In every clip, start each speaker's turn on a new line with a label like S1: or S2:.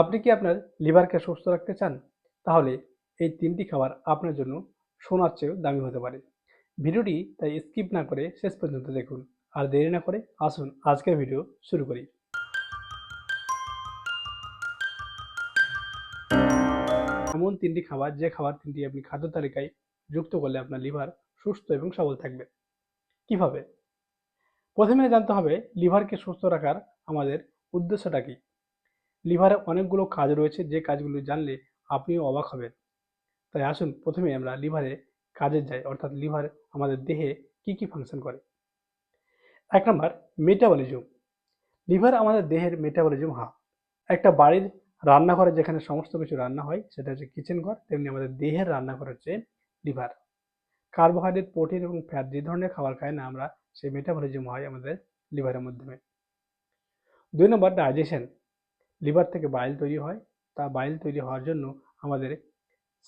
S1: আপনি কি আপনার লিভারকে সুস্থ রাখতে চান? তাহলে এই তিনটি খাবার আপনার জন্য সোনার চেয়েও দামি হতে পারে। ভিডিওটি তাই স্কিপ না করে শেষ পর্যন্ত দেখুন। আর দেরি না করে আসুন আজকের ভিডিও শুরু করি। এমন তিনটি খাবার, যে খাবার তিনটি আপনি খাদ্য তালিকায় যুক্ত করলে আপনার লিভার সুস্থ এবং সবল থাকবে। কীভাবে? প্রথমে জানতে হবে লিভারকে সুস্থ রাখার আমাদের উদ্দেশ্যটা কি? লিভারে অনেকগুলো কাজ রয়েছে, যে কাজগুলো জানলে আপনিও অবাক হবেন। তাই আসুন প্রথমে আমরা লিভারে কাজে যাই, অর্থাৎ লিভার আমাদের দেহে কি কি ফাংশন করে। এক নম্বর মেটাবলিজম লিভার আমাদের দেহের মেটাবলিজম হাব একটা বাড়ির রান্নাঘরে যেখানে সমস্ত কিছু রান্না হয়, সেটা হচ্ছে কিচেন ঘর, তেমনি আমাদের দেহের রান্নাঘর হচ্ছে লিভার। কার্বোহাইড্রেট প্রোটিন এবং ফ্যাট যে ধরনের খাবার খাই না আমরা, সেই মেটাবলিজম হয় আমাদের লিভারের মাধ্যমে। দুই নম্বর ডাইজেশন লিভার থেকে বাইল তৈরি হয়। তা বাইল তৈরি হওয়ার জন্য আমাদের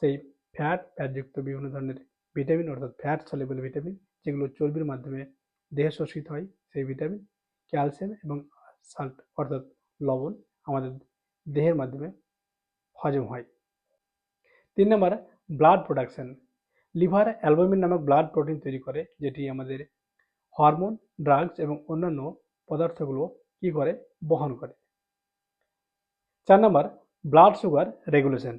S1: সেই ফ্যাট, ফ্যাটযুক্ত বিভিন্ন ধরনের ভিটামিন, অর্থাৎ ফ্যাট সলেবল ভিটামিন, যেগুলো চর্বির মাধ্যমে দেহে শোষিত হয়, সেই ভিটামিন, ক্যালসিয়াম এবং সাল্ট, অর্থাৎ লবণ আমাদের দেহের মাধ্যমে হজম হয়। তিন নম্বর, ব্লাড প্রোডাকশন। লিভার অ্যালবুমিন নামক ব্লাড প্রোটিন তৈরি করে, যেটি আমাদের হরমোন, ড্রাগস এবং অন্যান্য পদার্থগুলো কি করে, বহন করে। চার নম্বর ব্লাড সুগার রেগুলেশন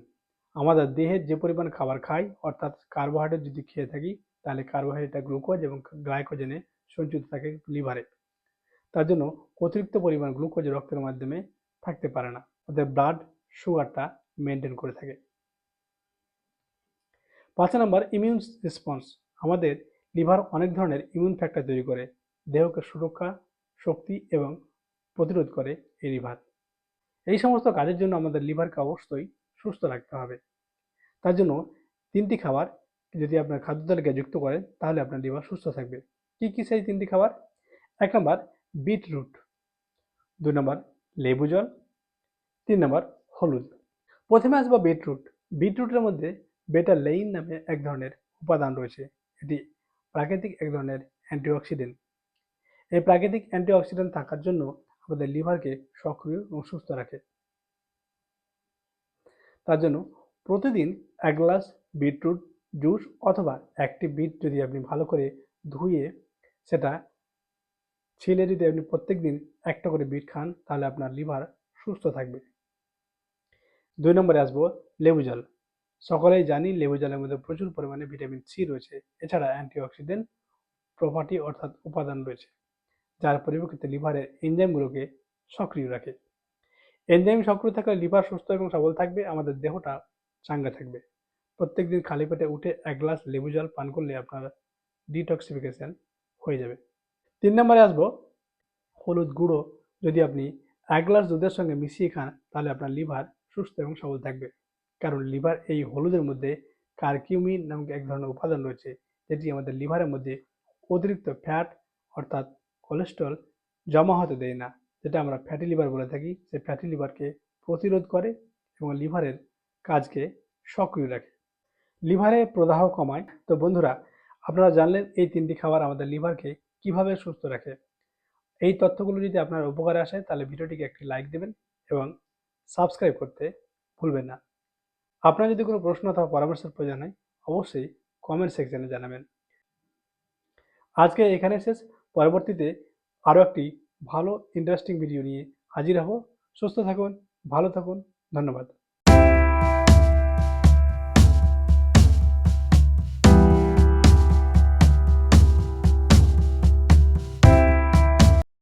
S1: আমাদের দেহের যে পরিমাণ খাবার খাই, অর্থাৎ কার্বোহাইড্রেট যদি খেয়ে থাকি, তাহলে কার্বোহাইড্রেটটা গ্লুকোজ এবং গ্লাইকোজেনে সঞ্চিত থাকে লিভারে তার জন্য অতিরিক্ত পরিমাণ গ্লুকোজ রক্তের মাধ্যমে থাকতে পারে না। ওদের ব্লাড সুগারটা মেনটেন করে থাকে। পাঁচ নম্বর ইমিউন রেসপন্স আমাদের লিভার অনেক ধরনের ইমিউন ফ্যাক্টর তৈরি করে। দেহকে সুরক্ষা, শক্তি এবং প্রতিরোধ করে এই লিভার এই সমস্ত কাজের জন্য আমাদের লিভারকে অবশ্যই সুস্থ রাখতে হবে। তার জন্য তিনটি খাবার যদি আপনার খাদ্য তালিকায় যুক্ত করেন, তাহলে আপনার লিভার সুস্থ থাকবে। কি কি সেই তিনটি খাবার? এক নম্বর বিটরুট, দুই নম্বর লেবু জল, তিন নম্বর হলুদ। প্রথমে আসব বিটরুট। বিটরুটের মধ্যে বেটা লেইন নামে এক ধরনের উপাদান রয়েছে। এটি প্রাকৃতিক এক ধরনের অ্যান্টিঅক্সিডেন্ট। এই প্রাকৃতিক অ্যান্টিঅক্সিডেন্ট থাকার জন্য আমাদের লিভারকে সক্রিয় এবং সুস্থ রাখে। তার জন্য প্রতিদিন এক গ্লাস বিটরুট জুস অথবা একটি বিট যদি আপনি ভালো করে ধুয়ে সেটা ছিলে যদি আপনি প্রত্যেক দিন একটা করে বিট খান, তাহলে আপনার লিভার সুস্থ থাকবে। দুই নম্বরে আসব লেবু জল। সকলেই জানি লেবু জলের মধ্যে প্রচুর পরিমাণে ভিটামিন সি রয়েছে। এছাড়া অ্যান্টিঅক্সিডেন্ট প্রপার্টি অর্থাৎ উপাদান রয়েছে। যার পরিপ্রেক্ষিতে লিভারের এনজাইমগুলোকে সক্রিয় রাখে। এনজাইম সক্রিয় থাকলে লিভার সুস্থ এবং সবল থাকবে, আমাদের দেহটা চাঙ্গা থাকবে। প্রত্যেক দিন খালি পেটে উঠে এক গ্লাস লেবু জল পান করলে আপনার ডিটক্সিফিকেশন হয়ে যাবে। তিন নম্বরে আসব, হলুদ গুঁড়ো। যদি আপনি এক গ্লাস দুধের সঙ্গে মিশিয়ে খান, তাহলে আপনার লিভার সুস্থ এবং সবল থাকবে। কারণ লিভার এই হলুদের মধ্যে কার্কিউমিন নামক এক ধরনের উপাদান রয়েছে, যেটি আমাদের লিভারের মধ্যে অতিরিক্ত ফ্যাট, অর্থাৎ কোলেস্ট্রল জমা হতে দেয় না, যেটা আমরা ফ্যাটি লিভার বলে থাকি। সেই ফ্যাটি লিভারকে প্রতিরোধ করে এবং লিভারের কাজকে সক্রিয় রাখে। লিভারে প্রদাহ কমায়। তো বন্ধুরা, আপনারা জানলেন এই তিনটি খাবার আমাদের লিভারকে কীভাবে সুস্থ রাখে। এই তথ্যগুলো যদি আপনার উপকারে আসে, তাহলে ভিডিওটিকে একটি লাইক দেবেন এবং সাবস্ক্রাইব করতে ভুলবেন না। আপনার যদি কোনো প্রশ্ন অথবা পরামর্শের প্রয়োজন হয়, অবশ্যই কমেন্ট সেকশনে জানাবেন। আজকে এখানে শেষ। পরবর্তীতে আরও একটি ভালো ইন্টারেস্টিং ভিডিও নিয়ে হাজির হব। সুস্থ থাকুন ভালো থাকুন ধন্যবাদ।